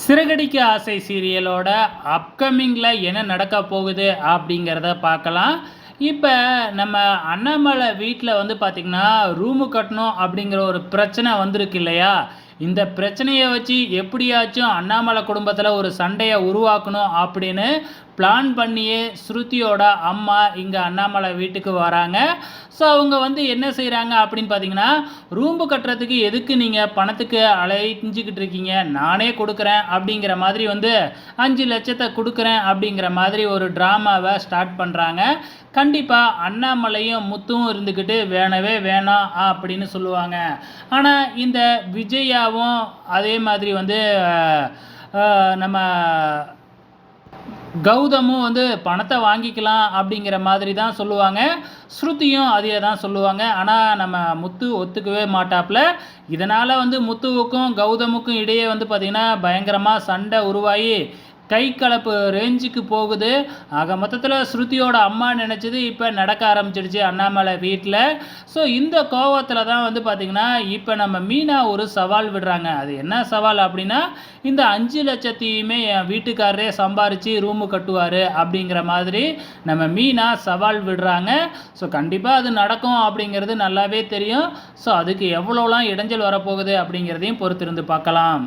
சிறகடிக்க ஆசை சீரியலோட அப்கமிங்கில் என்ன நடக்க போகுது அப்படிங்கிறத பார்க்கலாம். இப்போ நம்ம அண்ணாமலை வீட்டில் வந்து பார்த்திங்கன்னா ரூமு கட்டணும் அப்படிங்கிற ஒரு பிரச்சனை வந்திருக்கு இல்லையா? இந்த பிரச்சனையை வச்சு எப்படியாச்சும் அண்ணாமலை குடும்பத்தில் ஒரு சண்டையை உருவாக்கணும் அப்படின்னு பிளான் பண்ணியே ஸ்ருதியோட அம்மா இங்கே அண்ணாமலை வீட்டுக்கு வராங்க. ஸோ அவங்க வந்து என்ன செய்கிறாங்க அப்படின்னு பார்த்தீங்கன்னா ரூம்பு கட்டுறதுக்கு எதுக்கு நீங்கள் பணத்துக்கு அலைஞ்சிக்கிட்டு இருக்கீங்க? நானே கொடுக்குறேன் அப்படிங்கிற மாதிரி வந்து அஞ்சு லட்சத்தை கொடுக்குறேன் அப்படிங்கிற மாதிரி ஒரு ட்ராமாவை ஸ்டார்ட் பண்ணுறாங்க கண்டிப்பாக அண்ணாமலையும் முத்தும் இருந்துக்கிட்டு வேணவே வேணாம் அப்படின்னு சொல்லுவாங்க. ஆனால் இந்த விஜயாவும் அதே மாதிரி வந்து நம்ம கௌதமும் வந்து பணத்தை வாங்கிக்கலாம் அப்படிங்கிற மாதிரி தான் சொல்லுவாங்க. ஸ்ருதியும் அதே தான் சொல்லுவாங்க. ஆனால் நம்ம முத்து ஒத்துக்கவே மாட்டாப்புல. இதனால் வந்து முத்துவுக்கும் கௌதமுக்கும் இடையே வந்து பார்த்திங்கன்னா பயங்கரமாக சண்டை உருவாகி கை கலப்பு ரேஞ்சுக்கு போகுது. ஆக மொத்தத்தில் ஸ்ருதியோட அம்மா நினச்சது இப்போ நடக்க ஆரம்பிச்சிடுச்சு அண்ணாமலை வீட்டில் ஸோ இந்த கோவத்தில் தான் வந்து பார்த்திங்கன்னா இப்போ நம்ம மீனா ஒரு சவால் விடுறாங்க. அது என்ன சவால் அப்படின்னா இந்த அஞ்சு லட்சத்தையுமே என் வீட்டுக்காரரே சம்பாரித்து ரூமு கட்டுவார் அப்படிங்கிற மாதிரி நம்ம மீனா சவால் விடுறாங்க. ஸோ கண்டிப்பாக அது நடக்கும் அப்படிங்கிறது நல்லாவே தெரியும். ஸோ அதுக்கு எவ்வளோலாம் இடைஞ்சல் வரப்போகுது அப்படிங்கிறதையும் பொறுத்திருந்து பார்க்கலாம்.